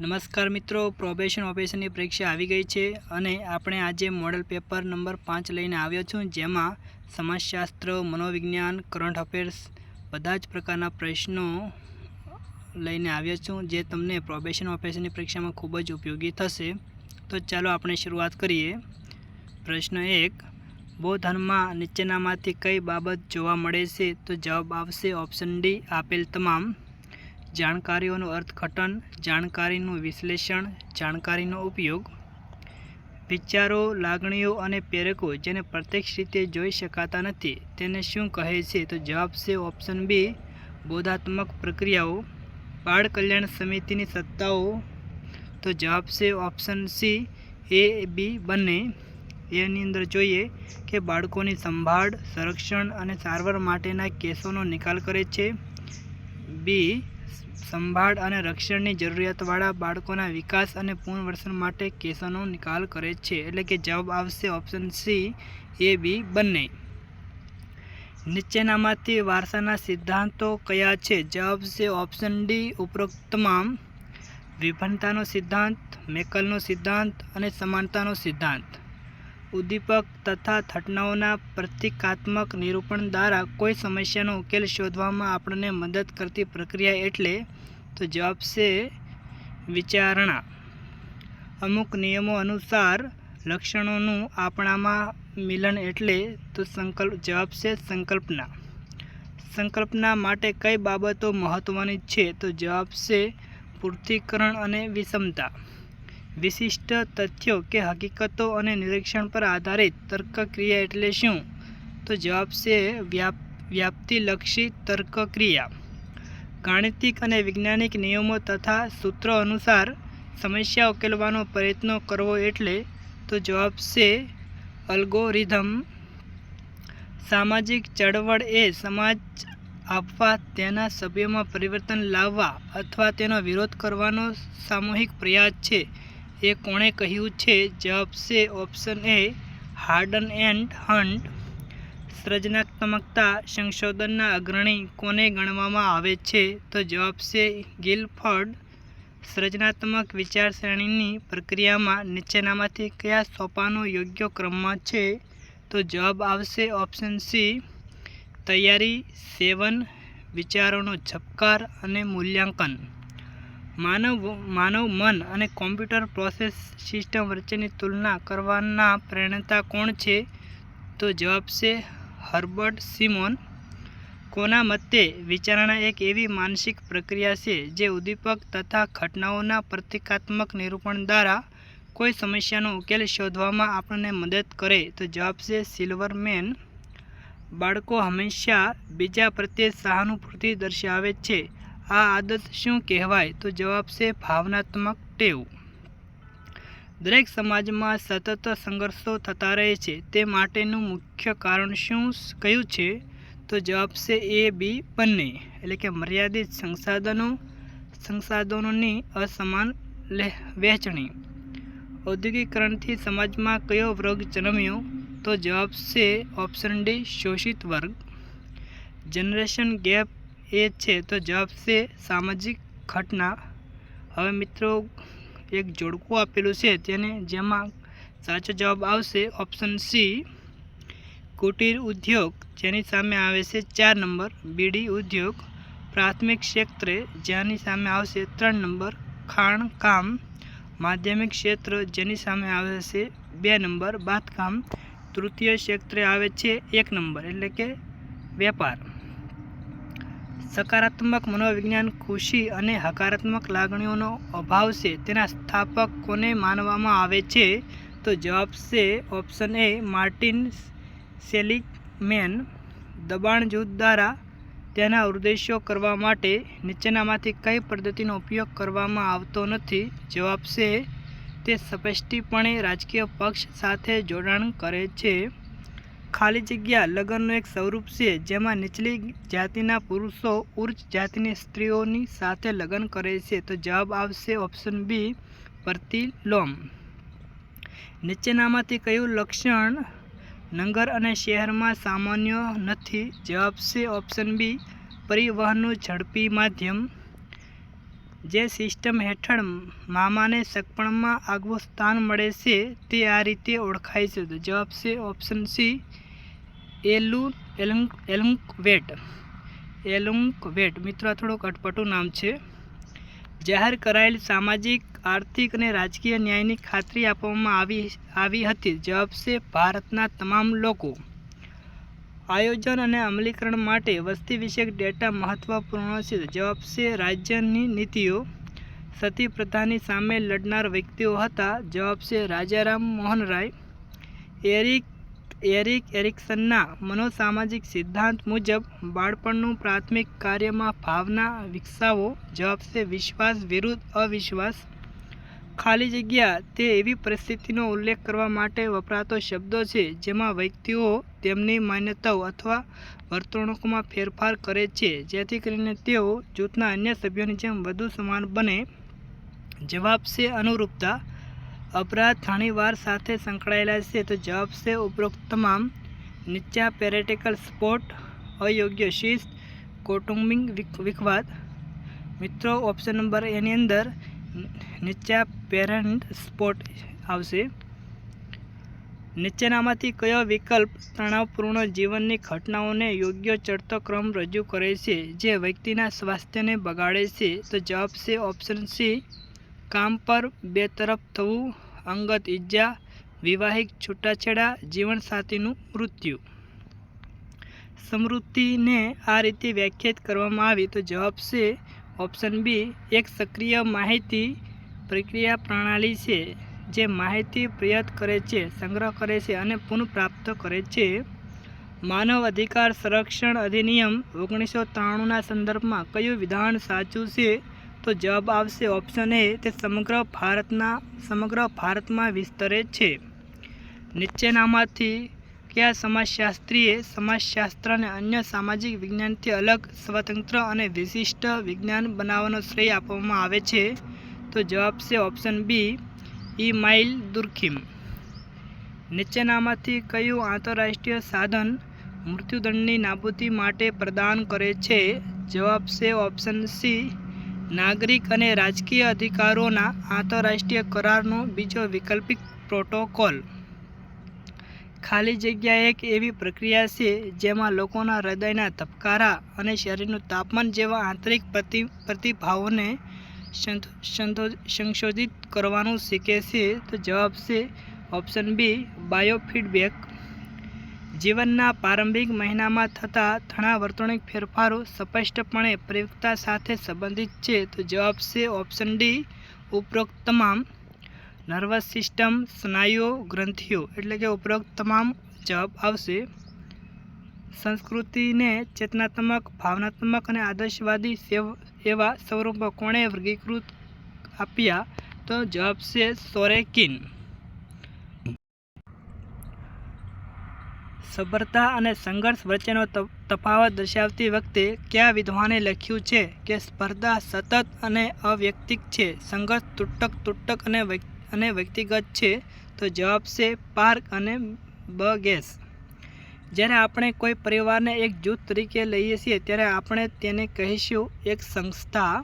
નમસ્કાર મિત્રો પ્રોબેશન ઓફિસરની પરીક્ષા આવી ગઈ છે અને આપણે આજે મોડલ પેપર નંબર પાંચ લઈને આવ્યો છું, જેમાં સમાજશાસ્ત્ર, મનોવિજ્ઞાન કરંટ અફેર્સ બધા જ પ્રકારના પ્રશ્નો લઈને આવ્યો છું, જે તમને પ્રોબેશન ઓફિસરની પરીક્ષામાં ખૂબ જ ઉપયોગી થશે. તો ચાલો આપણે શરૂઆત કરીએ. પ્રશ્ન એક બૌદ્ધનમાં નીચેનામાંથી કઈ બાબત જોવા મળે છે? તો જવાબ આવશે ઓપ્શન ડી આપેલ તમામ જાણકારીઓનું અર્થઘટન, જાણકારીનું વિશ્લેષણ, જાણકારીનો ઉપયોગ, વિચારો, લાગણીઓ અને પ્રેરકો જેને પ્રત્યક્ષ રીતે જોઈ શકાતા નથી, તેને શું કહે છે? તો જવાબ છે ઓપ્શન બી, બોધાત્મક પ્રક્રિયાઓ બાળ કલ્યાણ સમિતિની સત્તાઓ. તો જવાબ છે ઓપ્શન સી, એ, બી બંને. એની અંદર જોઈએ કે બાળકોની સંભાળ, સંરક્ષણ અને સારવાર માટેના કેસોનો નિકાલ કરે છે. બી સંભાળ અને રક્ષણની જરૂરિયાતવાળા બાળકોના વિકાસ અને પુનર્વસન માટે કેસોનો નિકાલ કરે છે. એટલે કે જવાબ આવશે ઓપ્શન સી, એ, બી, બંને. નીચેનામાંથી વારસાના સિદ્ધાંતો કયા છે? જવાબ છે ઓપ્શન ડી ઉપરોક્ત તમામ વિભિન્નતાનો સિદ્ધાંત, મેકલનો સિદ્ધાંત અને સમાનતાનો સિદ્ધાંત. ઉદ્દીપક તથા ઘટનાઓના પ્રતિકાત્મક નિરૂપણ દ્વારા કોઈ સમસ્યાનો ઉકેલ શોધવામાં આપણને મદદ કરતી પ્રક્રિયા એટલે તો જવાબ છે વિચારણા. અમુક નિયમો અનુસાર લક્ષણોનું આપણામાં મિલન એટલે તો સંકલ્પ, જવાબ છે સંકલ્પના. સંકલ્પના માટે કઈ બાબતો મહત્ત્વની છે તો જવાબ છે પૂર્તિકરણ અને વિષમતા. વિશિષ્ટ તથ્યો કે હકીકતો અને નિરીક્ષણ પર આધારિત તર્કક્રિયા એટલે શું? તો જવાબ છે વ્યાપ, વ્યાપ્તિલક્ષી તર્કક્રિયા. ગાણિતિક અને વૈજ્ઞાનિક નિયમો તથા સૂત્રો અનુસાર સમસ્યા ઉકેલવાનો પ્રયત્ન કરવો એટલે તો જવાબ છે અલ્ગોરિધમ. સામાજિક ચળવળ એ સમાજ આપવા, તેના સભ્યોમાં પરિવર્તન લાવવા અથવા તેનો વિરોધ કરવાનો સામૂહિક પ્રયાસ છે. એ કોણે કહ્યું છે? જવાબ છે option A Harden and Hunt સર્જનાત્મકતા સંશોધનના અગ્રણી કોને ગણવામાં આવે છે? તો જવાબ છે ગિલફર્ડ. સર્જનાત્મક વિચારસરણીની પ્રક્રિયામાં નીચેનામાંથી કયા સોપાનો યોગ્ય ક્રમમાં છે? તો જવાબ આવશે ઓપ્શન સી તૈયારી, સેવન, વિચારોનો ઝબકાર અને મૂલ્યાંકન. માનવ માનવ મન અને કોમ્પ્યુટર પ્રોસેસ સિસ્ટમ વચ્ચેની તુલના કરવાના પ્રેરણતા કોણ છે? તો જવાબ છે હર્બર્ટ સિમોન. કોના મતે વિચારણા એક એવી માનસિક પ્રક્રિયા છે જે ઉદ્દીપક તથા ઘટનાઓના પ્રતિકાત્મક નિરૂપણ દ્વારા કોઈ સમસ્યાનો ઉકેલ શોધવામાં આપણને મદદ કરે? તો જવાબ છે સિલ્વરમેન. બાળકો હંમેશા બીજા પ્રત્યે સહાનુભૂતિ દર્શાવે છે. આ આદત શું કહેવાય? તો જવાબ છે ભાવનાત્મક ટેવ. દરેક સમાજમાં સતત સંઘર્ષો થતા રહે છે. તે માટેનું મુખ્ય કારણ શું કયું છે? તો જવાબ છે એ, બી, બંને. એટલે કે મર્યાદિત સંસાધનો, સંસાધનોની અસમાન વહેંચણી. ઔદ્યોગિકરણથી સમાજમાં કયો વર્ગ જન્મ્યો? તો જવાબ છે ઓપ્શન ડી, શોષિત વર્ગ. જનરેશન ગેપ એ છે. તો જવાબ છે સામાજિક ઘટના. હવે મિત્રો, એક જોડકું આપેલું છે તેને જેમાં સાચો જવાબ આવશે ઓપ્શન સી કુટીર ઉદ્યોગ. જેની સામે આવે છે ચાર નંબર. બીડી ઉદ્યોગ. પ્રાથમિક ક્ષેત્રે જેની સામે આવશે ત્રણ નંબર. ખાણકામ માધ્યમિક ક્ષેત્ર જેની સામે આવે છે બે નંબર. બાંધકામ. તૃતીય ક્ષેત્રે આવે છે એક નંબર. એટલે કે વેપાર. સકારાત્મક મનોવિજ્ઞાન, ખુશી અને હકારાત્મક લાગણીઓનો અભાવ છે તેના સ્થાપક કોને માનવામાં આવે છે? તો જવાબ છે ઓપ્શન એ માર્ટિન સેલિકમેન દબાણ જૂથ દ્વારા તેના ઉદ્દેશ્યો કરવા માટે નીચેનામાંથી કઈ પદ્ધતિનો ઉપયોગ કરવામાં આવતો નથી? જવાબ છે તે સ્પષ્ટીપણે રાજકીય પક્ષ સાથે જોડાણ કરે છે. ખાલી જગ્યા લગ્નનું એક સ્વરૂપ છે, જેમાં નીચલી જાતિના પુરુષો ઉચ્ચ જાતિની સ્ત્રીઓની સાથે લગ્ન કરે છે. તો જવાબ આવશે ઓપ્શન બી પ્રતિલોમ. નીચેનામાંથી કયું લક્ષણ નગર અને શહેરમાં સામાન્ય નથી? જવાબ છે ઓપ્શન બી પરિવહનનું ઝડપી માધ્યમ. જે સિસ્ટમ હેઠળ મામાને સગપણમાં આગવું સ્થાન મળે છે, તે આ રીતે ઓળખાય છે. તો જવાબ છે ઓપ્શન સી એલુ એલુંક એલુંકવેટ. એલુંકવેટ. મિત્રો, આ થોડુંક અટપટું નામ છે. જાહેર કરાયેલ સામાજિક, આર્થિક અને રાજકીય ન્યાયની ખાતરી આપવામાં આવી આવી હતી. જવાબ છે, ભારતના તમામ લોકો. આયોજન અને અમલીકરણ માટે વસ્તી વિષયક ડેટા મહત્વપૂર્ણ છે. જવાબ છે, રાજ્યની નીતિઓ. સતી પ્રથાની સામે લડનાર વ્યક્તિઓ હતા. જવાબ છે, રાજારામ મોહન રાય એરિક એરિક એરિક્સનના મનોસામાજિક સિદ્ધાંત મુજબ, બાળપણનું પ્રાથમિક કાર્યમાં ભાવના વિકસાવો જવાબ છે વિશ્વાસ વિરુદ્ધ અવિશ્વાસ. ખાલી જગ્યા તે એવી પરિસ્થિતિનો ઉલ્લેખ કરવા માટે વપરાતો શબ્દો છે, જેમાં વ્યક્તિઓ તેમની માન્યતાઓ અથવા વર્તણૂકમાં ફેરફાર કરે છે, જેથી કરીને તેઓ જૂથના અન્ય સભ્યોની જેમ વધુ સમાન બને. જવાબ છે અનુરૂપતા અપરાધ ઘણીવાર સાથે સંકળાયેલા છે, તો જવાબ છે ઉપરોક્ત તમામ નીચા પેરેટિકલ સ્પોટ, અયોગ્ય શિસ્ત, કૌટુંબિક વિખવાદ. મિત્રો ઓપ્શન નંબર એની અંદર નીચા પેરેન્ટ સ્પોટ આવશે. નીચેનામાંથી કયો વિકલ્પ તણાવપૂર્ણ જીવનની ઘટનાઓને યોગ્ય ચડતો ક્રમ રજૂ કરે છે, જે વ્યક્તિના સ્વાસ્થ્યને બગાડે છે, તો જવાબ છે ઓપ્શન સી કામ પર બેતરફ થવું, અંગત ઈજા, વિવાહિક છૂટાછેડા, જીવનસાથીનું મૃત્યુ. સમૃદ્ધિને આ રીતે વ્યાખ્યાયિત કરવામાં આવી તો જવાબ છે ઓપ્શન બી, એક સક્રિય માહિતી પ્રક્રિયા પ્રણાલી છે, જે માહિતી પ્રયત કરે છે, સંગ્રહ કરે છે અને પુનઃપ્રાપ્ત કરે છે. માનવ અધિકાર સંરક્ષણ અધિનિયમ ઓગણીસો ત્રાણુંના સંદર્ભમાં કયું વિધાન સાચું છે? તો જવાબ આવશે ઓપ્શન એ, તે સમગ્ર ભારતના, સમગ્ર ભારતમાં વિસ્તરે છે. નીચેનામાંથી કયા સમાજશાસ્ત્રીએ સમાજશાસ્ત્રને અન્ય સામાજિક વિજ્ઞાનથી અલગ, સ્વતંત્ર અને વિશિષ્ટ વિજ્ઞાન બનાવવાનો શ્રેય આપવામાં આવે છે? તો જવાબ છે option B Emile Durkheim. નીચેનામાંથી કયું આંતરરાષ્ટ્રીય સાધન મૃત્યુદંડની નાબૂદી માટે પ્રદાન કરે છે? જવાબ છે ઓપ્શન સી નાગરિક અને રાજકીય અધિકારોના આંતરરાષ્ટ્રીય કરારનો બીજો વૈકલ્પિક પ્રોટોકોલ. ખાલી જગ્યા એક એવી પ્રક્રિયા છે જેમાં લોકોના હૃદયના ધબકારા અને શરીરનું તાપમાન જેવા આંતરિક પ્રતિ, પ્રતિભાવોને સંશોધિત કરવાનું શીખે છે. તો જવાબ છે ઓપ્શન બી, બાયોફીડબેક. જીવનના પ્રારંભિક મહિનામાં થતા ઘણા વર્તણૂક ફેરફારો સ્પષ્ટપણે પ્રયુક્તતા સાથે સંબંધિત છે, તો જવાબ છે ઓપ્શન ડી ઉપરોક્ત તમામ નર્વસ સિસ્ટમ સ્નાયુઓ, ગ્રંથિઓ. એટલે કે ઉપરોક્ત તમામ જવાબ આવશે. સંસ્કૃતિને ચેતનાત્મક, ભાવનાત્મક અને આદર્શવાદી એવા સ્વરૂપો કોણે વર્ગીકૃત આપ્યા? તો જવાબ છે સોરેકિન. સભરતા અને સંઘર્ષ વચ્ચેનો તફાવત દર્શાવતી વખતે કયા વિદ્વાને લખ્યું છે કે સ્પર્ધા સતત અને અવ્યક્તિક છે, સંઘર્ષ તૂટક તૂટક અને અને વ્યક્તિગત છે, તો જવાબ છે પાર્ક અને બગેસ જ્યારે આપણે કોઈ પરિવારને એક જૂથ તરીકે લઈએ છીએ, ત્યારે આપણે તેને કહીશું એક સંસ્થા.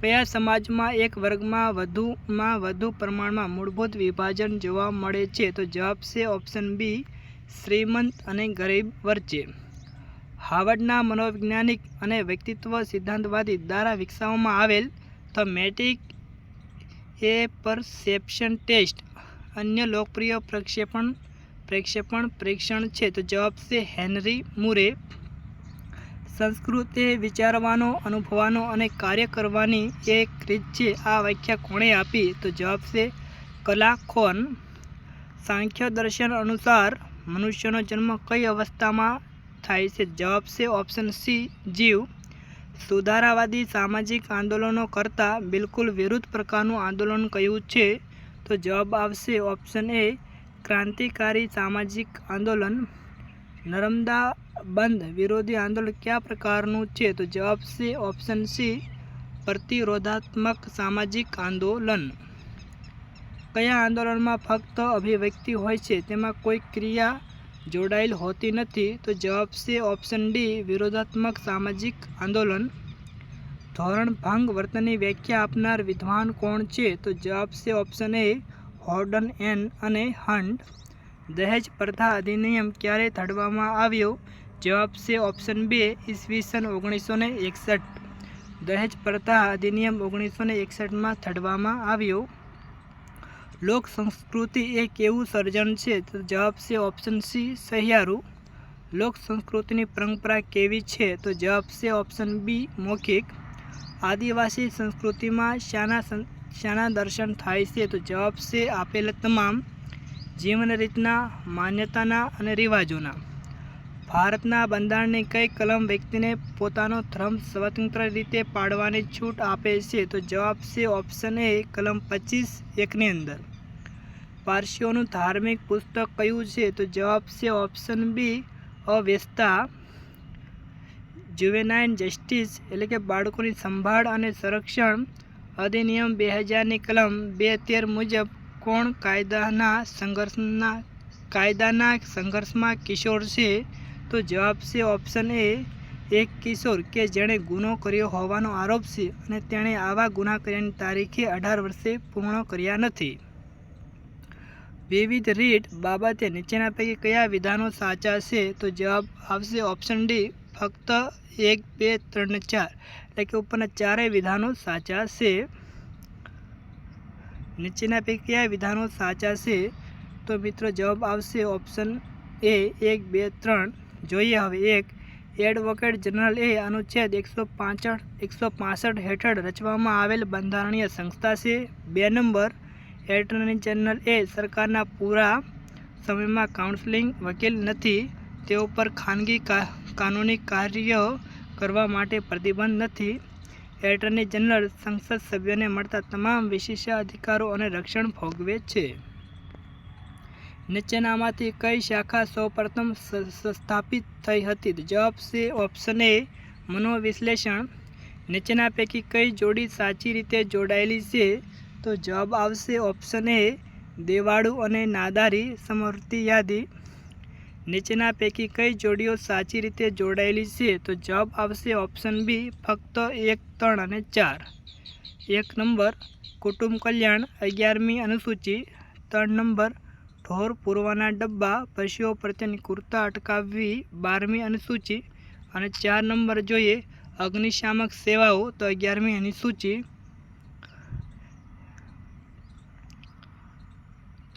કયા સમાજમાં એક વર્ગમાં વધુમાં વધુ પ્રમાણમાં મૂળભૂત વિભાજન જોવા મળે છે, તો જવાબ છે ઓપ્શન બી શ્રીમંત અને ગરીબ વચ્ચે હાવર્ડના મનોવૈજ્ઞાનિક અને વ્યક્તિત્વ સિદ્ધાંતવાદી દ્વારા વિકસાવવામાં આવેલ થમેટિક એ પરસેપ્શન ટેસ્ટ અન્ય લોકપ્રિય પ્રક્ષેપણ પ્રક્ષેપણ પરીક્ષણ છે. તો જવાબ છે હેનરી મુરે. સંસ્કૃત વિચારવાનો, અનુભવવાનો અને કાર્ય કરવાની એક રીત છે. આ વ્યાખ્યા કોણે આપી? તો જવાબ છે કલાખોન સાંખ્ય દર્શન અનુસાર મનુષ્યનો જન્મ કઈ અવસ્થામાં થાય છે? જવાબ છે ઓપ્શન સી જીવ. સુધારાવાદી સામાજિક આંદોલનો કરતાં બિલકુલ વિરુદ્ધ પ્રકારનું આંદોલન કયું છે? તો જવાબ આવશે ઓપ્શન એ ક્રાંતિકારી સામાજિક આંદોલન. નર્મદા બંધ વિરોધી આંદોલન કયા પ્રકારનું છે? તો જવાબ છે ઓપ્શન સી પ્રતિરોધાત્મક સામાજિક આંદોલન. કયા આંદોલનમાં ફક્ત અભિવ્યક્તિ હોય છે તેમાં કોઈ ક્રિયા જોડાયેલ હોતી નથી, તો જવાબ છે ઓપ્શન ડી, વિરોધાત્મક સામાજિક આંદોલન. ધોરણ ભંગ વર્તનની વ્યાખ્યા આપનાર વિદ્વાન કોણ છે? તો જવાબ છે ઓપ્શન એ, હોર્ડન એન અને હન્ટ દહેજ પ્રથા અધિનિયમ ક્યારે ઘડવામાં આવ્યો? જવાબ છે ઓપ્શન બે, ઈસવીસન ઓગણીસો ને એકસઠ. દહેજ પ્રથા અધિનિયમ ઓગણીસો ને એકસઠમાં થડવામાં આવ્યો. લોક સંસ્કૃતિ એ કેવું સર્જન છે, તો જવાબ છે ઓપ્શન સી સહિયારું. લોક સંસ્કૃતિની પરંપરા કેવી છે? તો જવાબ છે ઓપ્શન બી મૌખિક. આદિવાસી સંસ્કૃતિમાં શાના શાના દર્શન થાય છે, તો જવાબ છે આપેલ તમામ જીવન રીતના માન્યતાના અને રિવાજોના. ભારતના બંધારણની કઈ કલમ વ્યક્તિને પોતાનો ધર્મ સ્વતંત્ર રીતે પાડવાની છૂટ આપે છે? તો જવાબ છે ઓપ્શન એ કલમ પચીસ, એકની અંદર. પારસીઓનું ધાર્મિક પુસ્તક કયું છે? તો જવાબ છે ઓપ્શન બી અવ્યસ્તા જુવેનાઇન જસ્ટિસ એટલે કે બાળકોની સંભાળ અને સંરક્ષણ. અધિનિયમ બે હજારની કલમ બે તેર મુજબ કોણ કાયદાના સંઘર્ષના કાયદાના સંઘર્ષમાં કિશોર છે? તો જવાબ છે ઓપ્શન એ એક કિશોર કે જેણે ગુનો કર્યો હોવાનો આરોપ છે અને તેણે આવા ગુના કર્યાની તારીખે અઢાર વર્ષે પૂર્ણ કર્યા નથી. વિવિધ રીટ બાબતે નીચેના પૈકી કયા વિધાનો સાચા છે? તો જવાબ આવશે ઓપ્શન ડી ફક્ત એક, બે, ત્રણ ચાર. એટલે કે ઉપરના ચારેય વિધાનો સાચા છે. નીચેના પૈકી કયા વિધાનો સાચા છે? તો મિત્રો જવાબ આવશે ઓપ્શન એ એક, બે, ત્રણ. જોઈએ હવે એક. એડવોકેટ જનરલ એ અનુચ્છેદ એકસો પાંસઠ એકસો પાસઠ હેઠળ રચવામાં આવેલ બંધારણીય સંસ્થા છે. બે નંબર. એટર્ની જનરલ એ સરકારના પૂરા સમયમાં કાઉન્સેલિંગ વકીલ નથી. તેઓ પર ખાનગી કાનૂની કાર્ય કરવા માટે પ્રતિબંધ નથી. એટર્ની જનરલ સંસદ સભ્યોને મળતા તમામ વિશિષ્ટ અધિકારો અને રક્ષણ ભોગવે છે. નીચેનામાંથી કઈ શાખા સૌપ્રથમ સ્થાપિત થઈ હતી? જવાબ છે ઓપ્શન એ, મનોવિશ્લેષણ. નીચેના પૈકી કઈ જોડી સાચી રીતે જોડાયેલી છે? તો જવાબ આવશે ઓપ્શન એ, દેવાળું અને નાદારી સમૃદ્ધિ યાદી. નીચેના પૈકી કઈ જોડીઓ સાચી રીતે જોડાયેલી છે? તો જવાબ આવશે ઓપ્શન બી, ફક્ત એક, ત્રણ અને ચાર. એક નંબર, કુટુંબ કલ્યાણ, અગિયારમી અનુસૂચિ. ત્રણ નંબર ઢોર પૂરવાના ડબ્બા, પશુઓ પ્રત્યેની કુર્તા અટકાવવી, બારમી અનુસૂચિ અને ચાર નંબર જોઈએ અગ્નિશામક સેવાઓ તો અગિયારમી અનુસૂચિ.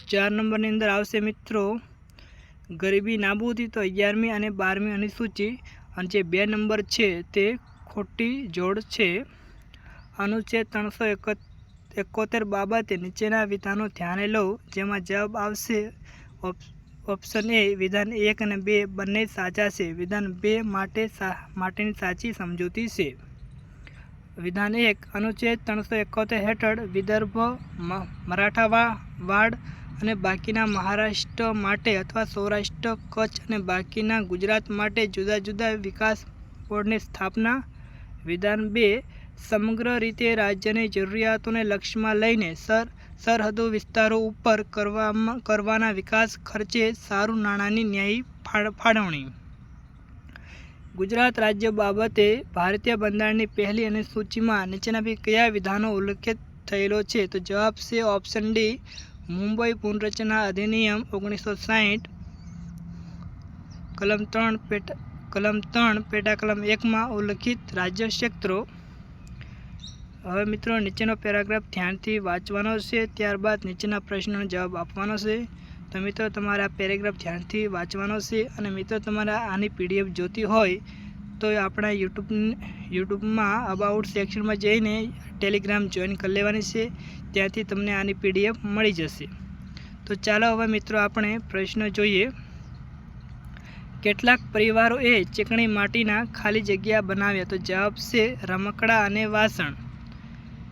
ચાર નંબરની અંદર આવશે મિત્રો ગરીબી નાબૂદી તો અગિયારમી અને બારમી અનુસૂચિ અને જે બે નંબર છે તે ખોટી જોડ છે. અનુચ્છેદ ત્રણસો એકત એકોતેર બાબતે નીચેના વિધાનો ધ્યાને લો જેમાં જવાબ આવશે ઓપ- ઓપ્શન એ વિધાન એક અને બે બંને સાચા છે. વિધાન બે માટે માટેની સાચી સમજૂતી છે. વિધાન એક, અનુચ્છેદ ત્રણસો એકોતેર હેઠળ વિદર્ભ, મ- મરાઠાવા, વાડ અને બાકીના મહારાષ્ટ્ર માટે અથવા સૌરાષ્ટ્ર, કચ્છ અને બાકીના ગુજરાત માટે જુદા જુદા વિકાસ બોર્ડની સ્થાપના. વિધાન બે સમગ્ર રીતે રાજ્યની જરૂરિયાતોને લક્ષ્યમાં લઈને સર, સરહદો વિસ્તારો ઉપર કરવામાં, કરવાના વિકાસ ખર્ચે સારું નાણાંની ન્યાયી ફાળવણી. ગુજરાત રાજ્ય બાબતે ભારતીય બંધારણની પહેલી અને સૂચિમાં નીચેના બી કયા વિધાનો ઉલ્લેખિત થયેલો છે? તો જવાબ છે ઓપ્શન ડી, મુંબઈ પુનરચના અધિનિયમ ઓગણીસો સાહીઠ, કલમ ત્રણ પેટા, કલમ ત્રણ પેટા કલમ એકમાં ઉલ્લેખિત રાજ્ય ક્ષેત્રો હવે મિત્રો, નીચેનો પેરાગ્રાફ ધ્યાનથી વાંચવાનો છે. ત્યારબાદ નીચેના પ્રશ્નોનો જવાબ આપવાનો છે. તો મિત્રો, તમારે આ પેરેગ્રાફ ધ્યાનથી વાંચવાનો છે અને મિત્રો, તમારે આની પીડીએફ જોતી હોય તો આપણા યુટ્યુબ યુટ્યુબમાં અબાઉટ સેક્શનમાં જઈને ટેલિગ્રામ જોઈન કરી લેવાની છે. ત્યાંથી તમને આની પીડીએફ મળી જશે. તો ચાલો હવે મિત્રો, આપણે પ્રશ્ન જોઈએ. કેટલાક પરિવારોએ ચીકણી માટીના ખાલી જગ્યા બનાવ્યા? તો જવાબ છે રમકડા અને વાસણ.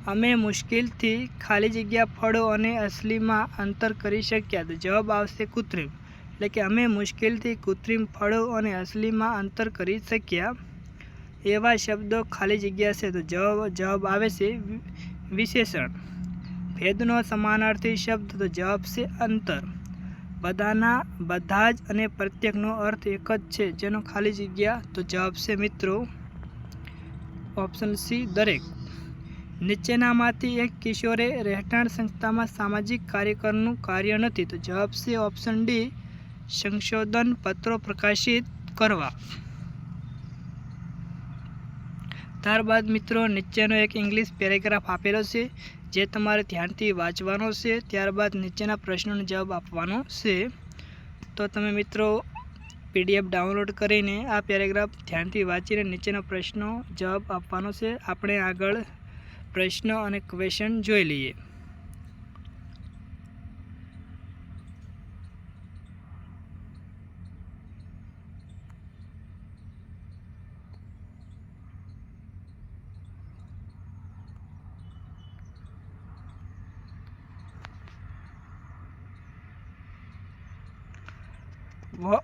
અમે મુશ્કેલથી ખાલી જગ્યા, ફળો અને અસલીમાં અંતર કરી શક્યા. તો જવાબ આવશે કૃત્રિમ. એટલે કે અમે મુશ્કેલથી કૃત્રિમ ફળો અને અસલીમાં અંતર કરી શક્યા એવા શબ્દો ખાલી જગ્યા છે. તો જવાબ જવાબ આવે છે વિશેષણ. ભેદનો સમાનાર્થી શબ્દ. તો જવાબ છે અંતર. બધાના, બધા જ અને પ્રત્યેકનો અર્થ એક જ છે. જેનો ખાલી જગ્યા, તો જવાબ છે મિત્રો, ઓપ્શન સી દરેક. નીચેનામાંથી એક કિશોરે રહેઠાણ સંસ્થામાં સામાજિક કાર્યકરનું કાર્ય નથી તો જવાબ છે ઓપ્શન ડી, સંશોધન પત્રો પ્રકાશિત કરવા. ત્યારબાદ મિત્રો, નીચેનો એક ઇંગ્લિશ પેરેગ્રાફ આપેલો છે, જે તમારે ધ્યાનથી વાંચવાનો છે. ત્યારબાદ નીચેના પ્રશ્નોનો જવાબ આપવાનો છે. તો તમે મિત્રો, પીડીએફ ડાઉનલોડ કરીને આ પેરેગ્રાફ ધ્યાનથી વાંચીને નીચેના પ્રશ્નો જવાબ આપવાનો છે. આપણે આગળ પ્રશ્ન અને ક્વેશ્ચન જોઈ લઈએ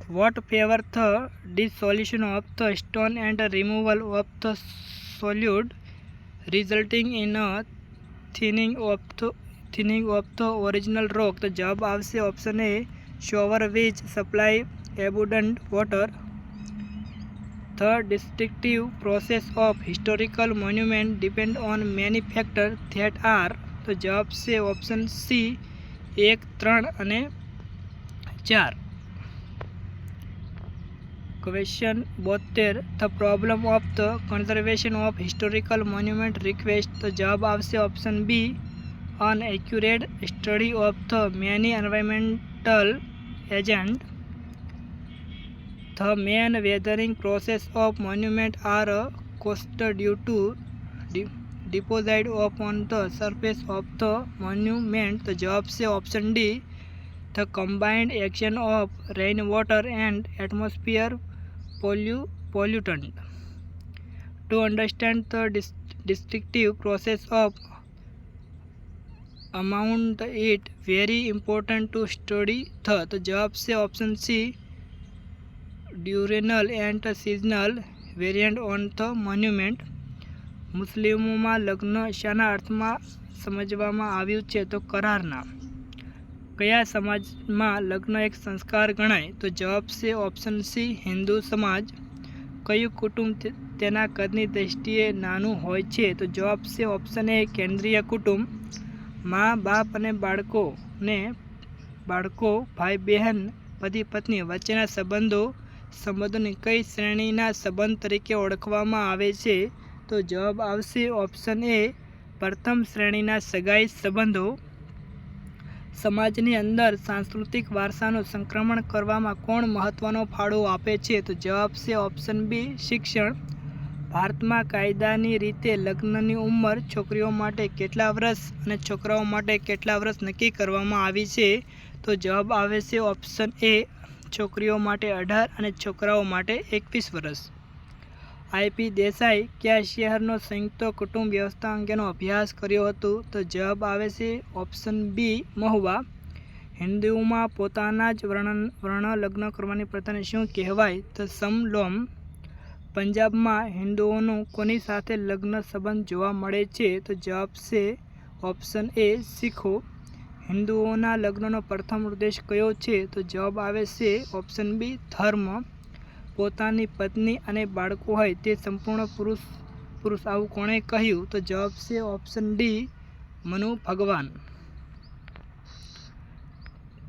What favor the dissolution of the stone and removal of the solute, resulting in a thinning of the thinning of the original rock? તો જવાબ આવશે option A shower which supply abundant water. The distinctive process of historical monument depend on many factors that are તો જવાબ છે option C એક ત્રણ અને ચાર ક્વેશ્ચન બોતેર. The problem of the conservation of historical monument request તો જવાબ આવશે option B inaccurate study of the many environmental agent the main weathering process of monument are caused due to deposited of on the surface of the monument તો જવાબ છે option D the combined action of rainwater and atmosphere pollu- pollutant. To understand the dis- distinctive process of amount it very important to study the તો જવાબ છે option C diurnal and seasonal variant on the monument મુસ્લિમોમાં લગ્ન શાના અર્થમાં સમજવામાં આવ્યું છે તો કરારના કયા સમાજમાં લગ્ન એક સંસ્કાર ગણાય? તો જવાબ છે ઓપ્શન સી હિન્દુ સમાજ. કયું કુટુંબ તેના કદની દ્રષ્ટિએ નાનું હોય છે? તો જવાબ છે ઓપ્શન એ કેન્દ્રીય કુટુંબ. મા, બાપ અને બાળકોને બાળકો, ભાઈ, બહેન, પતિ, પત્ની વચ્ચેના સંબંધો, સંબંધોની કઈ શ્રેણીના સંબંધ તરીકે ઓળખવામાં આવે છે? તો જવાબ આવશે ઓપ્શન એ પ્રથમ શ્રેણીના સગાઈ સંબંધો. સમાજની અંદર સાંસ્કૃતિક વારસાનું સંક્રમણ કરવામાં કોણ મહત્ત્વનો ફાળો આપે છે? તો જવાબ છે ઓપ્શન બી શિક્ષણ. ભારતમાં કાયદાની રીતે લગ્નની ઉંમર છોકરીઓ માટે કેટલા વર્ષ અને છોકરાઓ માટે કેટલા વર્ષ નક્કી કરવામાં આવી છે? તો જવાબ આવે છે ઓપ્શન એ છોકરીઓ માટે અઢાર અને છોકરાઓ માટે એકવીસ વર્ષ. આઈપી દેસાઈ કયા શહેરનો સંયુક્ત કુટુંબ વ્યવસ્થા અંગેનો અભ્યાસ કર્યો હતો? તો જવાબ આવે છે ઓપ્શન બી, મહુવા. હિન્દુઓમાં પોતાના જ વર્ણ વર્ણ લગ્ન કરવાની પ્રથાને શું કહેવાય? તો સમલોમ. પંજાબમાં હિન્દુઓનું કોની સાથે લગ્ન સંબંધ જોવા મળે છે? તો જવાબ છે ઓપ્શન એ, શીખો. હિન્દુઓના લગ્નનો પ્રથમ ઉદ્દેશ કયો છે? તો જવાબ આવે છે ઓપ્શન બી, ધર્મ. પોતાની પત્ની અને બાળકો હોય તે સંપૂર્ણ પુરુષ પુરુષ. આવું કોણે કહ્યું? તો જવાબ છે ઓપ્શન ડી મનુ ભગવાન.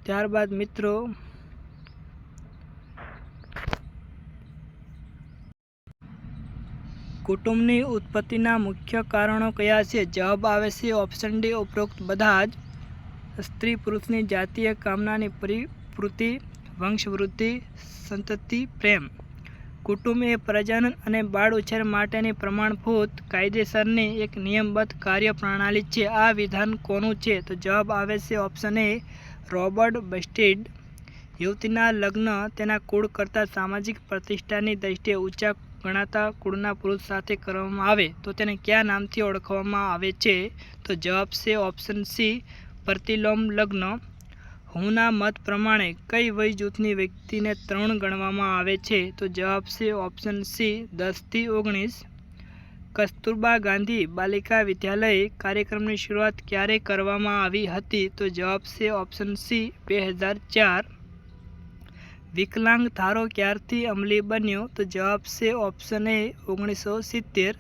ત્યારબાદ મિત્રો, કુટુંબની ઉત્પત્તિના મુખ્ય કારણો કયા છે? જવાબ આવે છે ઓપ્શન ડી ઉપરોક્ત બધા જ. સ્ત્રી પુરુષની જાતીય કામનાની પરિવૃત્તિ વંશવૃદ્ધિ, સંતતિ, પ્રેમ. કુટુંબ એ પ્રજનન અને બાળ ઉછેર માટેની પ્રમાણભૂત કાયદેસરની એક નિયમબદ્ધ કાર્યપ્રણાલી છે. આ વિધાન કોનું છે? તો જવાબ આવે છે ઓપ્શન એ રોબર્ટ બસ્ટિડ. યુવતીના લગ્ન તેના કુળ કરતાં સામાજિક પ્રતિષ્ઠાની દ્રષ્ટિએ ઊંચા ગણાતા કુળના પુરુષ સાથે કરવામાં આવે. તો તેને કયા નામથી ઓળખવામાં આવે છે? તો જવાબ છે ઓપ્શન સી, પ્રતિલોમ લગ્ન. હુંના મત પ્રમાણે કઈ વય જૂથની વ્યક્તિને ત્રણ ગણવામાં આવે છે, તો જવાબ છે ઓપ્શન સી દસથી ઓગણીસ. કસ્તુરબા ગાંધી બાલિકા વિદ્યાલય કાર્યક્રમની શરૂઆત ક્યારે કરવામાં આવી હતી, તો જવાબ છે ઓપ્શન સી બે હજાર ચાર. વિકલાંગ ધારો ક્યારથી અમલી બન્યો, તો જવાબ છે ઓપ્શન એ ઓગણીસો સિત્તેર.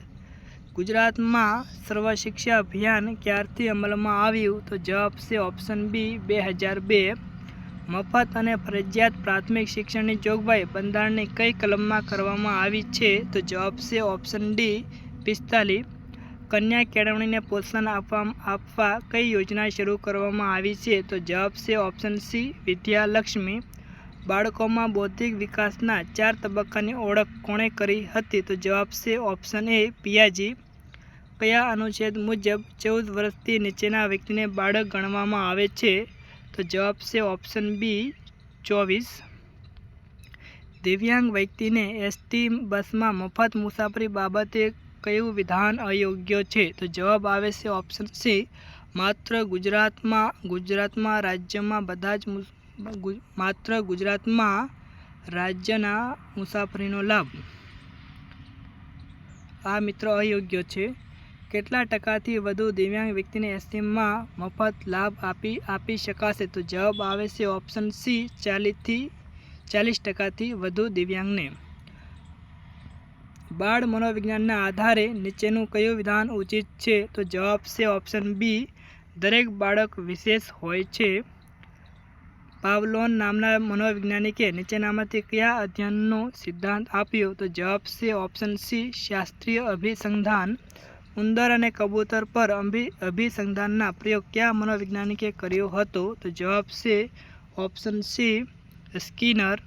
ગુજરાતમાં સર્વ શિક્ષા અભિયાન ક્યારથી અમલમાં આવ્યું? તો જવાબ છે ઓપ્શન બી બે હજાર બે. મફત અને ફરજિયાત પ્રાથમિક શિક્ષણની જોગવાઈ બંધારણની કઈ કલમમાં કરવામાં આવી છે? તો જવાબ છે ઓપ્શન ડી પિસ્તાલીસ. કન્યા કેળવણીને પ્રોત્સાહન આપવા આપવા કઈ યોજના શરૂ કરવામાં આવી છે? તો જવાબ છે ઓપ્શન સી વિદ્યાલક્ષ્મી. બાળકોમાં બૌદ્ધિક વિકાસના ચાર તબક્કાની ઓળખ કોણે કરી હતી? તો જવાબ છે ઓપ્શન એ પિયાજી. કયા અનુચ્છેદ મુજબ ચૌદ વર્ષથી નીચેના વ્યક્તિને બાળક ગણવામાં આવે છે? તો જવાબ છે ઓપ્શન બી, ચોવીસ. દિવ્યાંગ વ્યક્તિને એસટી બસમાં મફત મુસાફરી બાબતે કયું વિધાન અયોગ્ય છે? તો જવાબ આવે છે ઓપ્શન સી, માત્ર ગુજરાતમાં ગુજરાતમાં રાજ્યમાં બધા જ માત્ર ગુજરાતમાં રાજ્યના મુસાફરીનો લાભ. આ મિત્રો અયોગ્ય છે. કેટલા ટકાથી વધુ દિવ્યાંગ વ્યક્તિને એસટીમાં મફત લાભ આપી આપી શકાશે? તો જવાબ આવે છે ઓપ્શન સી, ચાલીસથી, ચાલીસ ટકાથી વધુ દિવ્યાંગને. બાળ મનોવિજ્ઞાનના આધારે નીચેનું કયું વિધાન ઉચિત છે? તો જવાબ છે ઓપ્શન બી, દરેક બાળક વિશેષ હોય છે. પાવલોન નામના મનોવૈજ્ઞાનિકે નીચેનામાંથી કયા અધ્યયનનો સિદ્ધાંત આપ્યો? તો જવાબ છે ઓપ્શન સી, શાસ્ત્રીય અભિસંધાન. ઉંદર અને કબૂતર પર અભિ, અભિસંધાનના પ્રયોગ કયા મનોવૈજ્ઞાનિકે કર્યો હતો? તો જવાબ છે ઓપ્શન સી, સ્કિનર.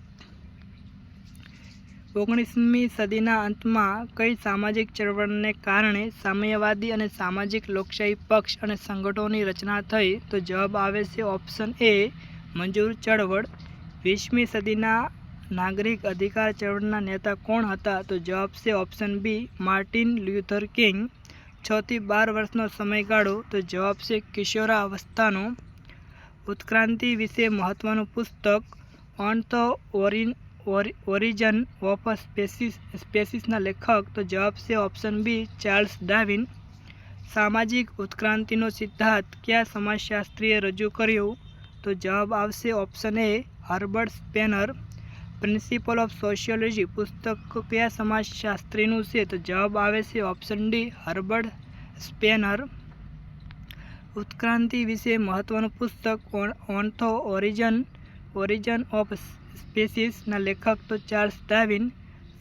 ઓગણીસમી સદીના અંતમાં કઈ સામાજિક ચળવળને કારણે સામ્યવાદી અને સામાજિક લોકશાહી પક્ષ અને સંગઠનોની રચના થઈ? તો જવાબ આવે છે ઓપ્શન એ, મંજૂર ચળવળ. વીસમી સદીના નાગરિક અધિકાર ચળવળના નેતા કોણ હતા? તો જવાબ છે option B, Martin Luther King. છથી બાર વર્ષનો સમયગાળો તો જવાબ છે કિશોરાવસ્થાનો ઉત્ક્રાંતિ વિશે મહત્ત્વનું પુસ્તક on the origin origin of species સ્પેસિસના લેખક, તો જવાબ છે ઓપ્શન બી ચાર્લ્સ ડાવિન સામાજિક ઉત્ક્રાંતિનો સિદ્ધાંત કયા સમાજશાસ્ત્રીએ રજૂ કર્યો? તો જવાબ આવશે option A Herbert Spencer principle of sociology પુસ્તક કયા સમાજશાસ્ત્રીનું છે. તો જવાબ આવે છે ઓપ્શન ડી, હર્બર્ટ સ્પેનર. ઉત્ક્રાંતિ વિશે મહત્ત્વનું પુસ્તક on the origin origin of સ્પેસીસના લેખક તો ચાર્લ્સ ડાવિન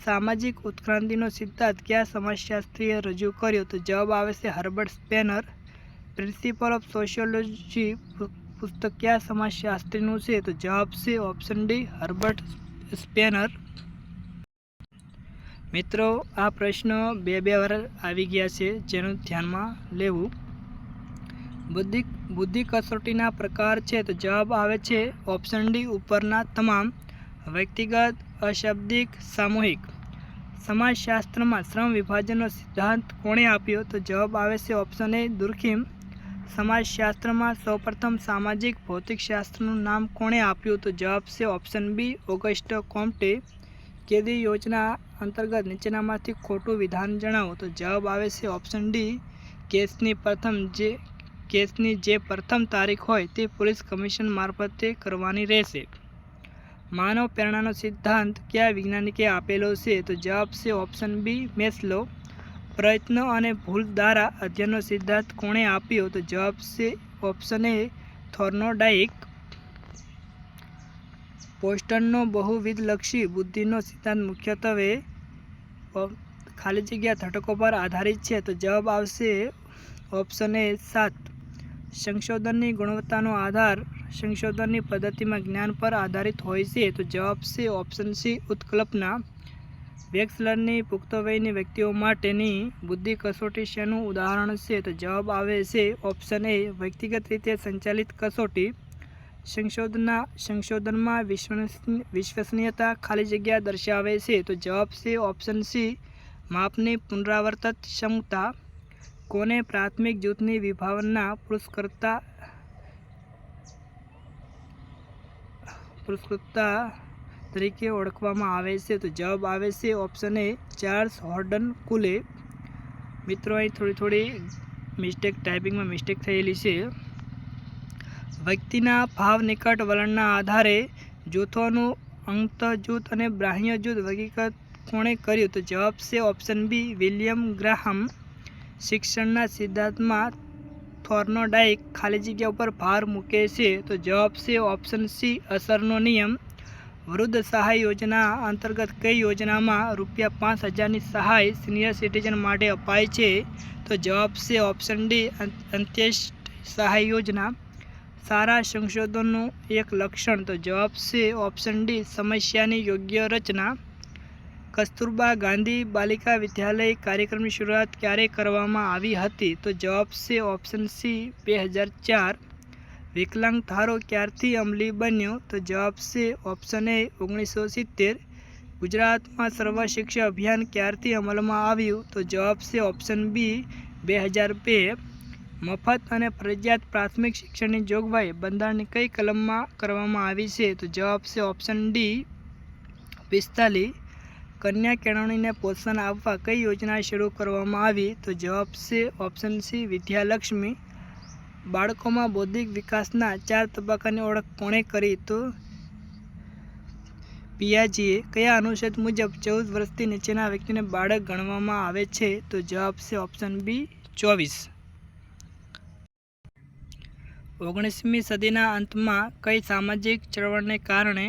સામાજિક ઉત્ક્રાંતિનો સિદ્ધાંત કયા સમાજશાસ્ત્રીએ રજૂ કર્યો? તો જવાબ આવે છે Herbert Spencer. Principle of sociology પુસ્તક કયા સમાજશાસ્ત્રીનું છે? તો જવાબ છે ઓપ્શન ડી, હર્બર્ટ સ્પેનર. મિત્રો, આ પ્રશ્ન બે બે વાર આવી ગયા છે, જેનું ધ્યાનમાં લેવું. બુદ્ધિ બુદ્ધિ કસોટીના પ્રકાર છે, તો જવાબ આવે છે ઓપ્શન ડી ઉપરના તમામ વ્યક્તિગત અશાબ્દિક સામૂહિક. સમાજશાસ્ત્રમાં શ્રમ વિભાજનનો સિદ્ધાંત કોણે આપ્યો? તો જવાબ આવે છે ઓપ્શન એ દુર્ખીમ. સમાજશાસ્ત્રમાં સૌપ્રથમ સામાજિક ભૌતિકશાસ્ત્રનું નામ કોણે આપ્યું? તો જવાબ છે ઓપ્શન બી, ઓગસ્ટ કોમ્ટે. કેદી યોજના અંતર્ગત નીચેનામાંથી ખોટું વિધાન જણાવો. તો જવાબ આવે છે ઓપ્શન ડી, કેસની પ્રથમ જે, કેસની જે પ્રથમ તારીખ હોય તે પોલીસ કમિશન મારફતે કરવાની રહેશે. માનવ પ્રેરણાનો સિદ્ધાંત કયા વૈજ્ઞાનિકે આપેલો છે? તો જવાબ છે ઓપ્શન બી, મેસ્લો. પ્રયત્ન અને ભૂલ દ્વારા અધ્યયનનો સિદ્ધાંત કોણે આપ્યો તો જવાબ છે ઓપ્શન એ થોર્નોડાઇક પોસ્ટનનો બહુવિધલક્ષી બુદ્ધિનો સિદ્ધાંત મુખ્યત્વે ખાલી જગ્યા ઘટકો પર આધારિત છે તો જવાબ આવશે ઓપ્શન એ સાત. સંશોધનની ગુણવત્તાનો આધાર સંશોધનની પદ્ધતિમાં જ્ઞાન પર આધારિત હોય છે તો જવાબ છે ઓપ્શન સી ઉત્કલ્પના. વેક્સલરની પુખ્ત વયની વ્યક્તિઓ માટેની બુદ્ધિ કસોટી શેનું ઉદાહરણ છે? તો જવાબ આવે છે ઓપ્શન એ વ્યક્તિગત રીતે સંચાલિત કસોટી. સંશોધનના સંશોધનમાં વિશ્વસ વિશ્વસનીયતા ખાલી જગ્યા દર્શાવે છે. તો જવાબ છે ઓપ્શન સી માપની પુનરાવર્તિત ક્ષમતા. કોને પ્રાથમિક જૂથની વિભાવના પુરસ્કર્તા પુરસ્કર્તા તરીકે ઓળખવામાં આવે છે. તો જવાબ આવે છે ઓપ્શન એ ચાર્લ્સ હોર્ડન કુલે. મિત્રો, અહીં થોડી થોડી મિસ્ટેક ટાઈપિંગમાં મિસ્ટેક થયેલી છે. વ્યક્તિના ભાવ નિકટ વલણના આધારે જૂથોનું અંત જૂથ અને બ્રાહ્ય જૂથ વર્ગીકૃત કોણે કર્યું? તો જવાબ છે ઓપ્શન બી વિલિયમ ગ્રાહમ. શિક્ષણના સિદ્ધાંતમાં થોર્નોડાઇક ખાલી જગ્યા ઉપર ભાર મૂકે છે. તો જવાબ છે ઓપ્શન સી અસરનો નિયમ. વૃદ્ધ સહાય યોજના અંતર્ગત કઈ યોજનામાં રૂપિયા પાંચ હજારની સહાય સિનિયર સિટીઝન માટે અપાય છે? તો જવાબ છે ઓપ્શન ડી અંત્યેષ્ટ સહાય યોજના. સારા સંશોધનનું એક લક્ષણ. તો જવાબ છે ઓપ્શન ડી સમસ્યાની યોગ્ય રચના. કસ્તુરબા ગાંધી બાલિકા વિદ્યાલય કાર્યક્રમની શરૂઆત ક્યારે કરવામાં આવી હતી? તો જવાબ છે ઓપ્શન સી બે હજાર ચાર. વિકલાંગ ધારો ક્યારથી અમલી બન્યો તો જવાબ છે ઓપ્શન એ ઓગણીસો સિત્તેર. ગુજરાતમાં સર્વ શિક્ષા અભિયાન ક્યારથી અમલમાં આવ્યું તો જવાબ છે ઓપ્શન બી બે હજાર બે. મફત અને ફરજિયાત પ્રાથમિક શિક્ષણની જોગવાઈ બંધારણની કઈ કલમમાં કરવામાં આવી છે? તો જવાબ છે ઓપ્શન ડી પિસ્તાલીસ. કન્યા કેળવણીને પ્રોત્સાહન આપવા કઈ યોજના શરૂ કરવામાં આવી? તો જવાબ છે ઓપ્શન સી વિદ્યાલક્ષ્મી. બાળકોમાં બૌદ્ધિક વિકાસના ચાર તબક્કાની ઓળખ કોણે કરી તો? પિયાજીએ કયા અનુચ્છેદ મુજબ ચૌદ વર્ષથી નીચેના વ્યક્તિને બાળક ગણવામાં આવે છે? તો જવાબ છે ઓપ્શન બી, ચોવીસ. ઓગણીસમી સદીના અંતમાં કઈ સામાજિક ચળવળને કારણે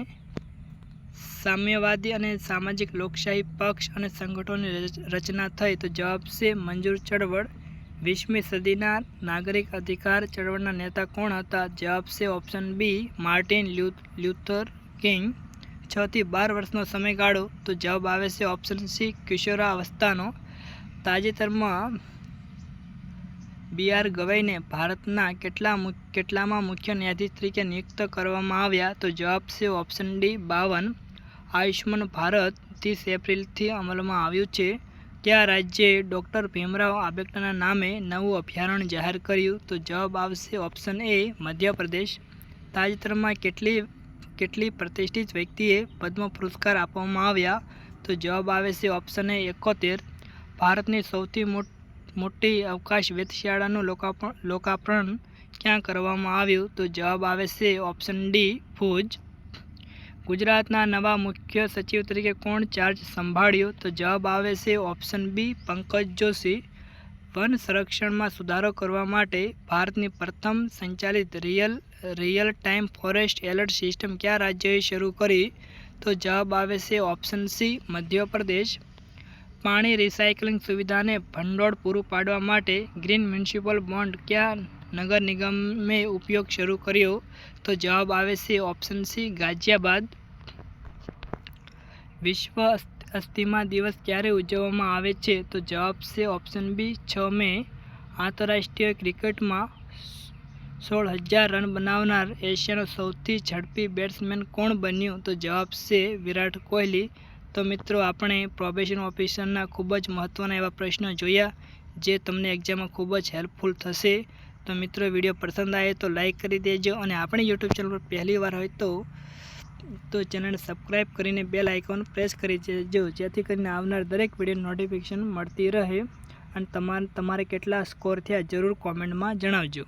સામ્યવાદી અને સામાજિક લોકશાહી પક્ષ અને સંગઠનોની રચના થઈ? તો જવાબ છે મંજૂર ચળવળ. વીસમી સદીના નાગરિક અધિકાર ચળવળના નેતા કોણ હતા? જવાબ છે option B Martin Lu- Luther King. છ થી બાર વર્ષનો સમયગાળો, તો જવાબ આવે છે ઓપ્શન સી કિશોરાવસ્થાનો. તાજેતરમાં બી આર ગવાઈને ભારતના કેટલા કેટલામાં મુખ્ય ન્યાયાધીશ તરીકે નિયુક્ત કરવામાં આવ્યા? તો જવાબ છે ઓપ્શન ડી બાવન. આયુષ્માન ભારત ત્રીસ એપ્રિલથી અમલમાં આવ્યું છે. કયા રાજ્યે ડૉક્ટર ભીમરાવ આંબેડકરના નામે નવું અભયારણ્ય જાહેર કર્યું? તો જવાબ આવશે ઓપ્શન એ મધ્યપ્રદેશ. તાજેતરમાં કેટલી કેટલી પ્રતિષ્ઠિત વ્યક્તિએ પદ્મ પુરસ્કાર આપવામાં આવ્યા? તો જવાબ આવે છે ઓપ્શન એ એકોતેર. ભારતની સૌથી મોટ અવકાશ વેધશાળાનું લોકાર્પણ ક્યાં કરવામાં આવ્યું? તો જવાબ આવે છે ઓપ્શન ડી ભુજ. ગુજરાતના નવા મુખ્ય સચિવ તરીકે કોણ ચાર્જ સંભાળ્યો? તો જવાબ આવે છે ઓપ્શન બી પંકજ જોશી. વન સંરક્ષણમાં સુધારો કરવા માટે ભારતની પ્રથમ સંચાલિત real real time forest alert system કયા રાજ્યોએ શરૂ કરી? તો જવાબ આવે છે ઓપ્શન સી મધ્યપ્રદેશ. પાણી રિસાયકલિંગ સુવિધાને ભંડોળ પૂરું પાડવા માટે ગ્રીન મ્યુનિસિપલ બોન્ડ કયા નગર નિગમે ઉપયોગ શરૂ કર્યો તો જવાબ આવે છે ઓપ્શન સી ગાઝિયાબાદ. વિશ્વ અસ્થિમા દિવસ ક્યારે ઉજવવામાં આવે છે? તો જવાબ છે ઓપ્શન બી છ મે. આંતરરાષ્ટ્રીય ક્રિકેટમાં સોળ હજાર રન બનાવનાર એશિયાનો સૌથી ઝડપી બેટ્સમેન કોણ બન્યું? તો જવાબ છે વિરાટ કોહલી. તો મિત્રો, આપણે પ્રોબેશન ઓફિસરના ખૂબ જ મહત્ત્વના એવા પ્રશ્નો જોયા, જે તમને એક્ઝામમાં ખૂબ જ હેલ્પફુલ થશે. તો મિત્રો વીડિયો પસંદ આવે તો લાઈક કરી દેજો અને આપણી યુટ્યુબ ચેનલ પર પહેલી વાર હોય તો તો ચેનલને સબસ્ક્રાઈબ કરીને બેલ આઇકોન પ્રેસ કરી દેજો, જેથી કરીને આવનાર દરેક વીડિયો નોટિફિકેશન મળતી રહે. અને તમારે તમારે કેટલા સ્કોર થયા જરૂર કોમેન્ટમાં જણાવજો.